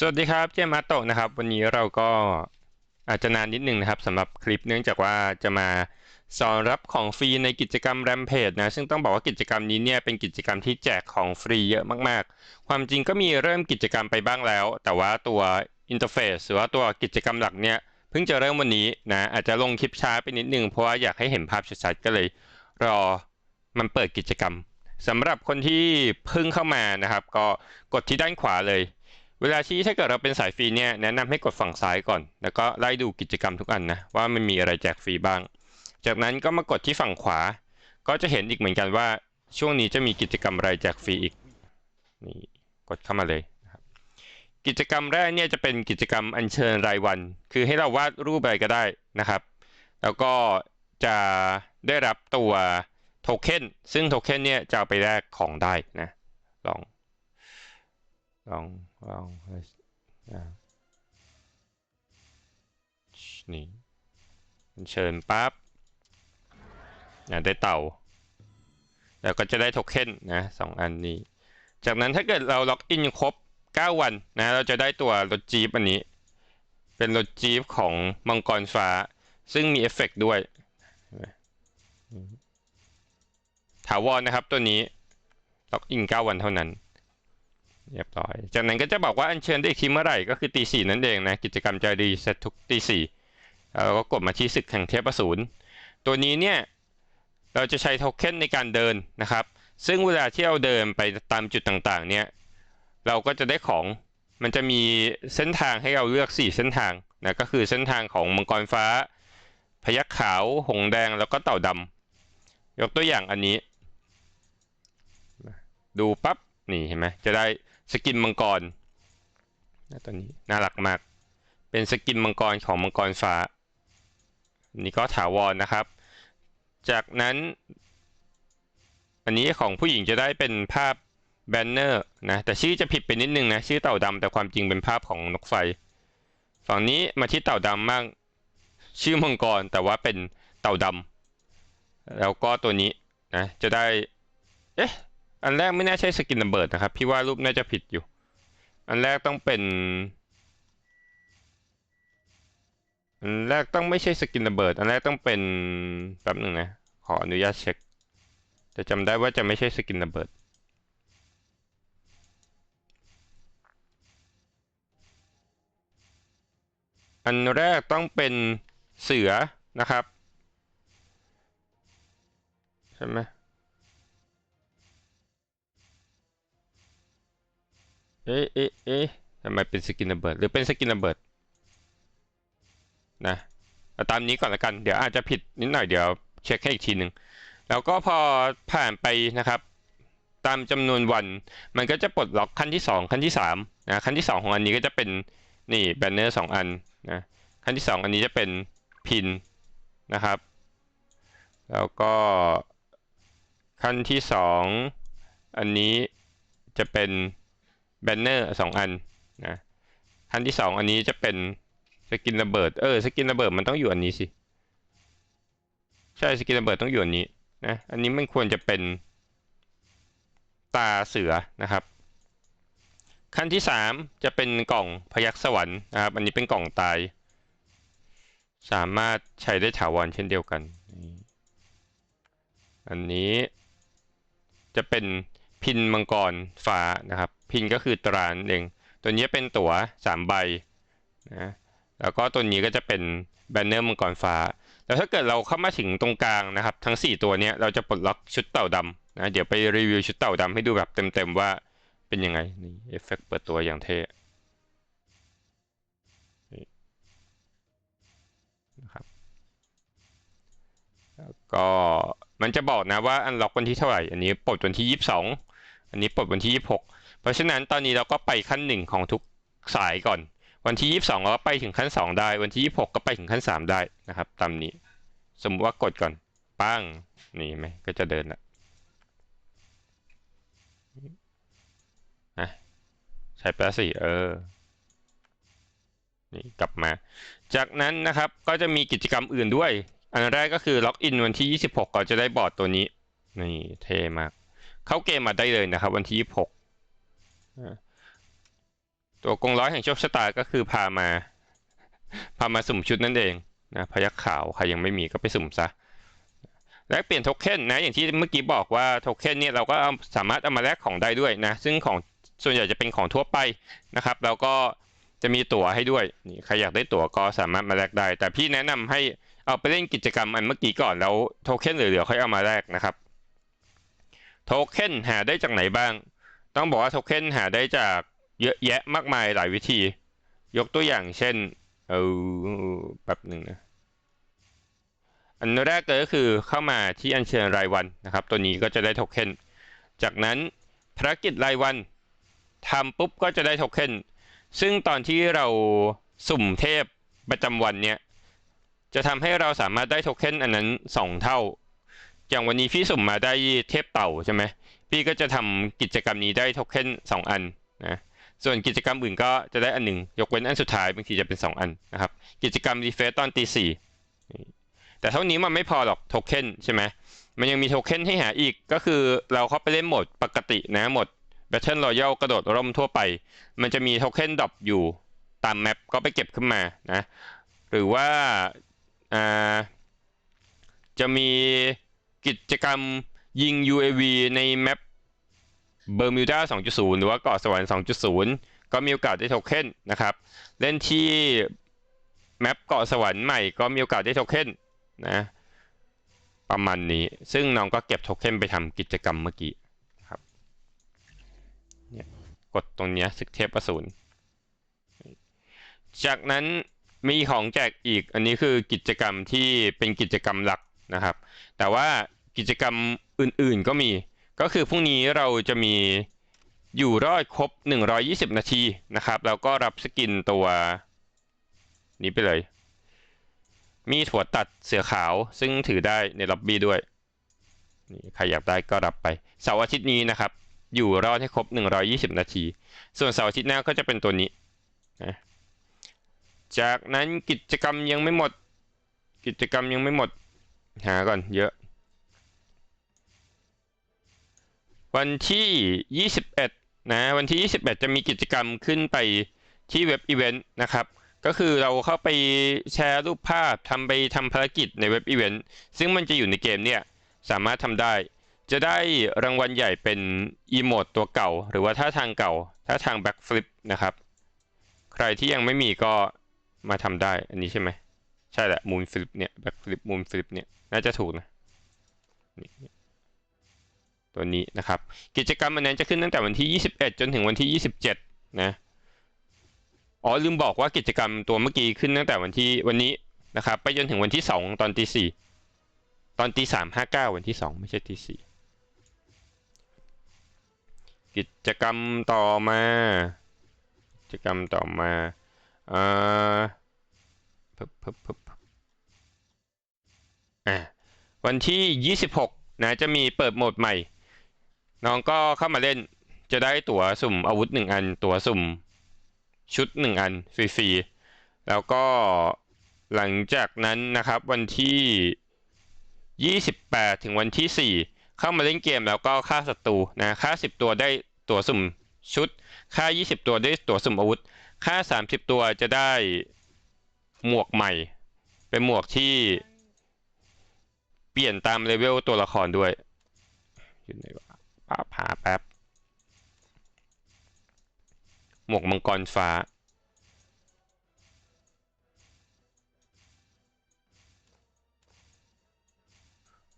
สวัสดีครับเจมส์มาโตะนะครับ วันนี้เราก็อาจจะนานนิดนึงนะครับสำหรับคลิปเนื่องจากว่าจะมาสอนรับของฟรีในกิจกรรมแรมเพจนะซึ่งต้องบอกว่ากิจกรรมนี้เนี่ยเป็นกิจกรรมที่แจกของฟรีเยอะมากๆ ความจริงก็มีเริ่มกิจกรรมไปบ้างแล้ว แต่ว่าตัวอินเทอร์เฟซหรือว่าตัวกิจกรรมหลักเนี่ยเพิ่งจะเริ่มวันนี้นะอาจจะลงคลิปช้าไปนิดนึงเพราะว่าอยากให้เห็นภาพชัดๆก็เลยรอมันเปิดกิจกรรมสำหรับคนที่เพิ่งเข้ามานะครับ ก็กดที่ด้านขวาเลย เวลาที่ถ้าเกิดเราเป็นสายฟรีเนี่ยแนะนำให้กดฝั่งซ้ายก่อน แล้วก็ไล่ดูกิจกรรมทุกอันนะว่ามันมีอะไรแจกฟรีบ้าง จากนั้นก็มากดที่ฝั่งขวา ก็จะเห็นอีกเหมือนกันว่าช่วงนี้จะมีกิจกรรมอะไรแจกฟรีอีกนี่กดเข้ามาเลยนะครับกิจกรรมแรกเนี่ยจะเป็นกิจกรรมอัญเชิญรายวัน คือให้เราวาดรูปอะไรก็ได้นะครับ แล้วก็จะได้รับตัวโทเค็นซึ่งโทเค็นเนี่ยจะเอาไปแลกของได้นะลองลอง ลองอ่านี่เชิญปั๊บได้เต่า แล้วก็จะได้โทเค็นนะสองอันนี้ จากนั้นถ้าเกิดเราล็อกอินครบ 9 วันนะเราจะได้ตัวรถจี๊ปอันนี้ เป็นรถจี๊ปของมังกรฟ้า ซึ่งมีเอฟเฟกต์ด้วย ถาวรนะครับตัวนี้ ล็อกอิน 9 วันเท่านั้น เรียบร้อย จากนั้นก็จะบอกว่าอัญเชิญได้อีกทีเมื่อไหร่ก็คือตีสี่นั่นเองนะ กิจกรรมจะรีเซ็ตทุกตีสี่เราก็กดมาที่ศึกแห่งเทพอสูรตัวนี้เนี่ยเราจะใช้โทเค็นในการเดินนะครับ ซึ่งเวลาที่เราเดินไปตามจุดต่างๆ เนี่ยเราก็จะได้ของมันจะมีเส้นทางให้เราเลือก 4 เส้นทางนะก็คือเส้นทางของมังกรฟ้า พยัคฆ์ขาว หงแดงแล้วก็เต่าดำยกตัวอย่างอันนี้ ดูปั๊บนี่เห็นไหมจะได้ สกินมังกรนะตัวนี้น่ารักมาก เป็นสกินมังกรของมังกรฟ้า นี่ก็ถาวรนะครับ จากนั้น อันนี้ของผู้หญิงจะได้เป็นภาพแบนเนอร์นะ แต่ชื่อจะผิดไปนิดนึงนะ ชื่อเต่าดำแต่ความจริงเป็นภาพของนกไฟ ฝั่งนี้มาที่เต่าดำมั่งชื่อมังกรแต่ว่าเป็นเต่าดำแล้วก็ตัวนี้นะ จะได้ เอ๊ะ อันแรกไม่น่าใช่สกินระเบิดนะครับ พี่ว่ารูปน่าจะผิดอยู่ อันแรกต้องเป็น อันแรกต้องไม่ใช่สกินระเบิด อันแรกต้องเป็นแป๊บหนึ่งนะ ขออนุญาตเช็คแต่จำได้ว่าจะไม่ใช่สกินระเบิดอันแรกต้องเป็นเสือนะครับ ใช่ไหม เอ๊ะเอ๊ะเอ๊ะทำไมเป็นสกินระเบิด หรือเป็นสกินระเบิด นะเอาตามนี้ก่อนละกัน เดี๋ยวอาจจะผิดนิดหน่อย เดี๋ยวเช็คให้อีกทีหนึ่ง แล้วก็พอผ่านไปนะครับ ตามจำนวนวัน มันก็จะปลดล็อกขั้นที่ 2 ขั้นที่3นะขั้นที่ 2 ของอันนี้ก็จะเป็นนี่แบนเนอร์สอันนะขั้นที่ 2 อันนี้จะเป็นพินนะครับ แล้วก็ขั้นที่ 2 อันนี้จะเป็น แบนเนอร์สองอันนะขั้นที่2อันนี้จะเป็นสกินระเบิด เออสกินระเบิดมันต้องอยู่อันนี้สิ ใช่สกินระเบิดต้องอยู่อันนี้นะอันนี้มันควรจะเป็นตาเสือนะครับ ขั้นที่สามจะเป็นกล่องพยักสวรรค์นะครับ อันนี้เป็นกล่องตาย สามารถใช้ได้ถาวรเช่นเดียวกัน อันนี้จะเป็น พินมังกรฟ้านะครับ พินก็คือตรานั่นเองตัวนี้เป็นตั๋วสามใบนะแล้วก็ตัวนี้ก็จะเป็นแบนเนอร์มังกรฟ้า แล้วถ้าเกิดเราเข้ามาถึงตรงกลางนะครับ ทั้ง 4 ตัวนี้เราจะปลดล็อกชุดเต่าดำนะเดี๋ยวไปรีวิวชุดเต่าดำให้ดูแบบเต็มๆว่าเป็นยังไงนี่เอฟเฟกต์เปิดตัวอย่างเท่นะครับแล้วก็มันจะบอกนะว่าอันล็อกวันที่เท่าไหร่ อันนี้ปลดวันที่ 22 อันนี้ปลดวันที่ 26 เพราะฉะนั้นตอนนี้เราก็ไปขั้นหนึ่งของทุกสายก่อน วันที่ 22 เราก็ไปถึงขั้น 2 ได้ วันที่ 26 ก็ไปถึงขั้น 3 ได้นะครับ ตามนี้ สมมติว่ากดก่อน ปั้ง นี่ไหมก็จะเดินละนะใช้ไปแล้วสิเออ นี่กลับมา จากนั้นนะครับก็จะมีกิจกรรมอื่นด้วย อันแรกก็คือล็อกอินวันที่ 26 ก็จะได้บอร์ดตัวนี้ นี่เท่มาก เข้าเกมมาได้เลยนะครับ วันที่ 26 ตัวกงร้อยแห่งโชคชะตาก็คือพามา พามาสุ่มชุดนั่นเองนะพยักขาวใครยังไม่มีก็ไปสุ่มซะแลกเปลี่ยนโทเค็นนะอย่างที่เมื่อกี้บอกว่าโทเค็นเนี่ยเราก็สามารถเอามาแลกของได้ด้วยนะ ซึ่งของส่วนใหญ่จะเป็นของทั่วไปนะครับ แล้วก็จะมีตั๋วให้ด้วยนี่ใครอยากได้ตั๋วก็สามารถมาแลกได้ แต่พี่แนะนำให้เอาไปเล่นกิจกรรมอันเมื่อกี้ก่อนแล้วโทเค็นเหลือๆค่อยเอามาแลกนะครับ โทเค็นหาได้จากไหนบ้าง ต้องบอกว่าโทเค็นหาได้จากเยอะแยะมากมายหลายวิธี ยกตัวอย่างเช่น เออแบบหนึ่งนะ อันแรกเลยก็คือเข้ามาที่อัญเชิญรายวันนะครับ ตัวนี้ก็จะได้โทเค็น จากนั้นภารกิจรายวันทำปุ๊บก็จะได้โทเค็น ซึ่งตอนที่เราสุ่มเทพประจำวันเนี่ย จะทำให้เราสามารถได้โทเค็นอันนั้น 2 เท่า อย่างวันนี้พี่สุ่มมาได้เทพเต่าใช่ไหมพี่ก็จะทำกิจกรรมนี้ได้โทเค็น2 อันนะส่วนกิจกรรมอื่นก็จะได้อันหนึ่งยกเว้นอันสุดท้ายบางทีจะเป็น 2 อันนะครับ กิจกรรมรีเฟซตอนตีสี่แต่เท่านี้มันไม่พอหรอกโทเค็นใช่ไหมมันยังมีโทเค็นให้หาอีกก็คือเราเข้าไปเล่นโหมดปกตินะโหมด Battle Royale กระโดดร่มทั่วไป มันจะมีโทเค็นดรอปอยู่ตามแมปก็ไปเก็บขึ้นมานะหรือว่าอ่าจะมี กิจกรรมยิง UAV ในแมปเบอร์มิวดา2.0 หรือว่าเกาะสวรรค์ 2.0 ก็มีโอกาสได้โทเค็นนะครับ เล่นที่แมปเกาะสวรรค์ใหม่ก็มีโอกาสได้โทเค็นนะประมาณนี้ ซึ่งน้องก็เก็บโทเค็นไปทำกิจกรรมเมื่อกี้ครับเนี่ยกดตรงนี้ยศึกเทพอสูรจากนั้นมีของแจกอีก อันนี้คือกิจกรรมที่เป็นกิจกรรมหลักนะครับ แต่ว่า กิจกรรมอื่นๆก็มี ก็คือพรุ่งนี้เราจะมีอยู่รอดครบ 120 นาทีนะครับแล้วก็รับสกินตัว นี้ไปเลย มีถั่วตัดเสือขาวซึ่งถือได้ในล็อบบี้ด้วยนี่ใครอยากได้ก็รับไปเสาร์อาทิตย์นี้นะครับ อยู่รอดให้ครบ 120 นาที ส่วนเสาร์อาทิตย์หน้าก็จะเป็นตัวนี้นะจากนั้นกิจกรรมยังไม่หมด กิจกรรมยังไม่หมด หาก่อนเยอะ วันที่ 21 นะ วันที่ 21 จะมีกิจกรรมขึ้นไปที่เว็บอีเวนต์นะครับ ก็คือเราเข้าไปแชร์รูปภาพทำไปทำภารกิจในเว็บอีเวนต์ซึ่งมันจะอยู่ในเกมเนี่ย สามารถทำได้ จะได้รางวัลใหญ่เป็นอีโมดตัวเก่า หรือว่าท่าทางเก่า ท่าทางแบ็กฟลิปนะครับ ใครที่ยังไม่มีก็มาทำได้ อันนี้ใช่ไหม ใช่แหละมูนฟลิปเนี่ยแบ็กฟลิปมูนฟลิปเนี่ย น่าจะถูกนะนี่ ตัวนี้นะครับ กิจกรรมอันนั้นจะขึ้นตั้งแต่วันที่ 21 จนถึงวันที่ 27 นะ อ๋อลืมบอกว่ากิจกรรมตัวเมื่อกี้ขึ้นตั้งแต่วันที่วันนี้นะครับ ไปจนถึงวันที่ 2 ตอนตีสี่ตอนตีสามห้าเก้าวันที่ 2 ไม่ใช่ตีสี่กิจกรรมต่อมา กิจกรรมต่อมาอ่าพึบพึบพึบอ่าวันที่ 26 นะ จะมีเปิดโหมดใหม่ น้องก็เข้ามาเล่นจะได้ตั๋วสุ่มอาวุธหนึ่งอัน ตั๋วสุ่มชุดหนึ่งอันฟรีๆแล้วก็หลังจากนั้นนะครับวันที่ 28 ถึงวันที่ 4 เข้ามาเล่นเกมแล้วก็ฆ่าศัตรูนะฆ่า 10 ตัวได้ตัวสุ่มชุดฆ่า 20 ตัวได้ตัวสุ่มอาวุธฆ่า 30 ตัวจะได้หมวกใหม่ เป็นหมวกที่เปลี่ยนตามเลเวลตัวละครด้วยอยู่ไหนวะ ป้าพาแป๊บ หมวกมังกรฟ้า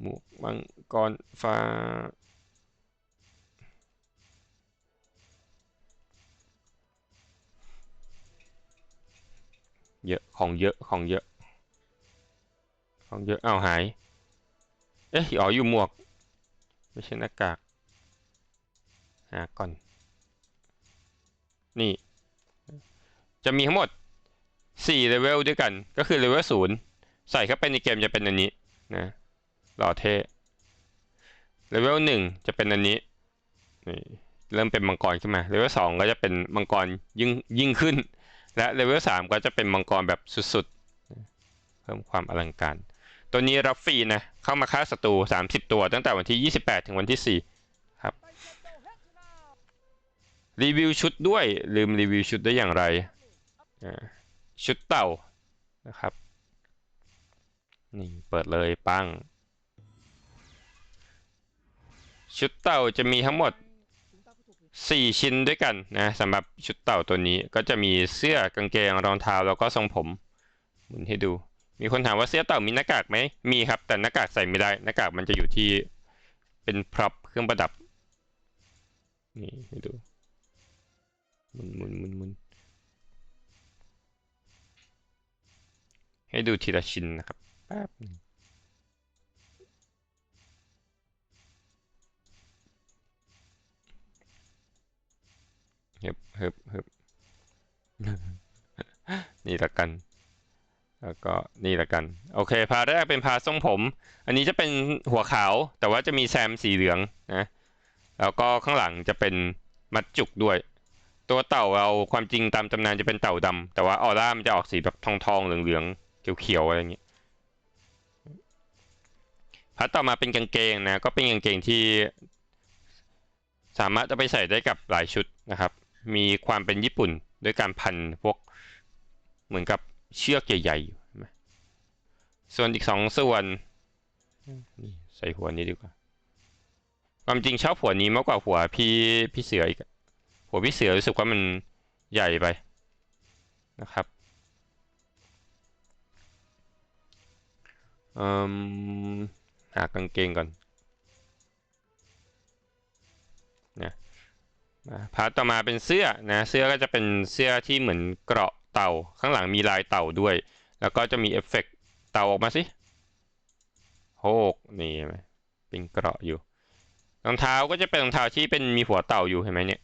หมวกมังกรฟ้าเยอะของเยอะของเยอะ ของเยอะเอาหาย เอ๊ะอ๋ออยู่หมวก ไม่ใช่หน้ากาก หาก่อน นี่ จะมีทั้งหมด4เลเวลด้วยกัน ก็คือเลเวล0ใส่เข้าไปในเกมจะเป็นอันนี้นะหล่อเท่เลเวล1จะเป็นอันนี้นี่เริ่มเป็นมังกรขึ้นมาเลเวล2ก็จะเป็นมังกรยิ่งยิ่งขึ้น และเลเวล3ก็จะเป็นมังกรแบบสุดๆ เพิ่มความอลังการ ตัวนี้รับฟรีนะ เข้ามาฆ่าศัตรู 30 ตัวตั้งแต่วันที่ 28 ถึงวันที่ 4 รีวิวชุดด้วย ลืมรีวิวชุดได้อย่างไร ชุดเต่านะครับ นี่เปิดเลยปัง ชุดเต่าจะมีทั้งหมด 4 ชิ้นด้วยกันนะสำหรับชุดเต่าตัวนี้ก็จะมีเสื้อกางเกงรองเท้าแล้วก็ทรงผมหมุนให้ดู มีคนถามว่าเสื้อเต่ามีหน้ากากไหมมีครับ แต่หน้ากากใส่ไม่ได้หน้ากากมันจะอยู่ที่เป็นพร็อพเครื่องประดับนี่ให้ดู มุนหมุนหมุนหมุนให้ดูทีละชิ้นนะครับแป๊บนึงเฮึบเฮึบเฮึบนี่ละกัน แล้วก็นี่ละกัน โอเค พาแรกเป็นพาทรงผม อันนี้จะเป็นหัวขาว แต่ว่าจะมีแซมสีเหลืองนะ แล้วก็ข้างหลังจะเป็นมัดจุกด้วย ตัวเต่าเราความจริงตามตำนานจะเป็นเต่าดำแต่ว่าออร่ามันจะออกสีแบบทองทองๆเหลืองๆเขียวอะไรอย่างเงี้ยพัดต่อมาเป็นกางเกงนะก็เป็นกางเกงที่ สามารถจะไปใส่ได้กับหลายชุดนะครับ มีความเป็นญี่ปุ่นด้วยการพันพวกเหมือนกับเชือกใหญ่ๆอยู่ส่วนอีกสองส่วนใส่หัวนี้ดีกว่าความจริงชอบหัวนี้มากกว่าหัวพี่พี่เสืออีก หัวพี่เสือรู้สึกว่ามันใหญ่ไปนะครับอืมหากางเกงก่อนนะพาร์ทต่อมาเป็นเสื้อนะเสื้อก็จะเป็นเสื้อที่เหมือนเกราะเต่าข้างหลังมีลายเต่าด้วย แล้วก็จะมีเอฟเฟกต์เต่าออกมาสิโฮกนี่เห็นไหมเป็นเกราะอยู่รองเท้าก็จะเป็นรองเท้าที่เป็นมีหัวเต่าอยู่เห็นไหมเนี่ย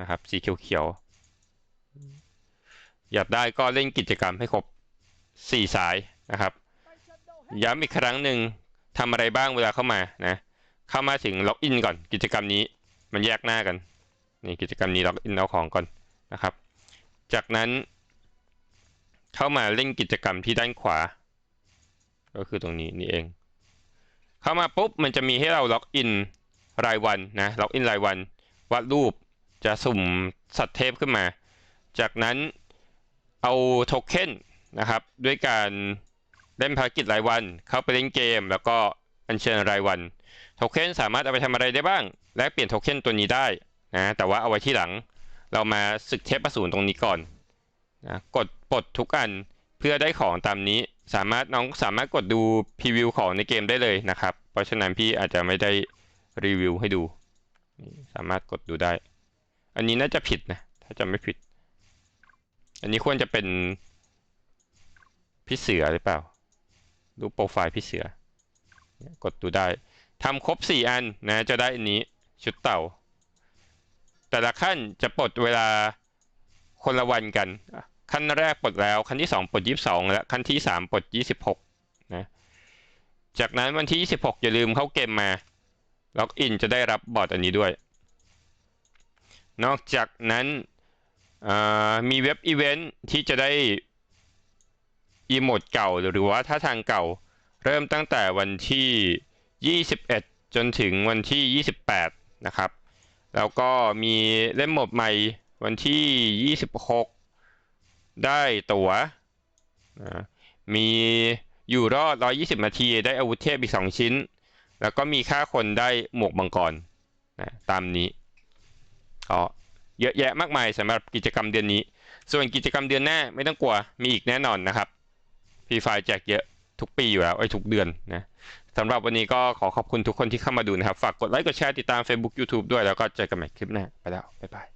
นะครับ สีเขียวๆ อยากได้ก็เล่นกิจกรรมให้ครบสี่สายนะครับ ย้ำอีกครั้งหนึ่งทำอะไรบ้างเวลาเข้ามานะ เข้ามาถึงล็อกอินก่อน กิจกรรมนี้มันแยกหน้ากัน นี่กิจกรรมนี้ล็อกอินเอาของก่อนนะครับ จากนั้น เข้ามาเล่นกิจกรรมที่ด้านขวา ก็คือตรงนี้นี่เอง เข้ามาปุ๊บมันจะมีให้เราล็อกอินรายวันนะ ล็อกอินรายวันวาดรูป จะสุ่มสัตว์เทพขึ้นมา จากนั้นเอาโทเค็นนะครับ ด้วยการเล่นภารกิจรายวัน เข้าไปเล่นเกม แล้วก็อัญเชิญรายวันโทเค็นสามารถเอาไปทำอะไรได้บ้าง และเปลี่ยนโทเค็นตัวนี้ได้นะแต่ว่าเอาไว้ที่หลัง เรามาศึกเทพประสูรตรงนี้ก่อนนะกดปลดทุกอันเพื่อได้ของตามนี้สามารถน้องสามารถกดดูพรีวิวของในเกมได้เลยนะครับ เพราะฉะนั้นพี่อาจจะไม่ได้รีวิวให้ดู สามารถกดดูได้ อันนี้น่าจะผิดนะ ถ้าจำไม่ผิด อันนี้ควรจะเป็นพี่เสือหรือเปล่า ดูโปรไฟล์พี่เสือ กดดูได้ทำครบ 4 อันนะจะได้อันนี้ชุดเต่า แต่ละขั้นจะปลดเวลาคนละวันกัน ขั้นแรกปลดแล้ว ขั้นที่ 2ปลด22 และขั้นที่ 3ปลด26นะจากนั้นวันที่ 26 อย่าลืมเข้าเกมมา ล็อกอินจะได้รับบอร์ดอันนี้ด้วย นอกจากนั้นมีเว็บอีเวนท์ที่จะได้อีโมดเก่าหรือว่าท่าทางเก่า เริ่มตั้งแต่วันที่ 21 จนถึงวันที่ 28 นะครับ แล้วก็มีเล่มโหมดใหม่วันที่ 26 ได้ตั๋วนะมีอยู่รอด 120 นาที ได้อาวุธเทพอีก 2 ชิ้น แล้วก็มีค่าคนได้หมวกมังกรนะตามนี้ ก็เยอะแยะมากมายสำหรับกิจกรรมเดือนนี้ ส่วนกิจกรรมเดือนหน้าไม่ต้องกลัวมีอีกแน่นอนนะครับพีไฟแจกเยอะทุกปีอยู่แล้วไอ้ทุกเดือนนะสำหรับวันนี้ก็ขอขอบคุณทุกคนที่เข้ามาดูนะครับ ฝากกดไลค์กดแชร์ติดตาม Facebook YouTube ด้วยแล้วก็เจอกันใหม่คลิปหน้าไปแล้วบ๊ายบาย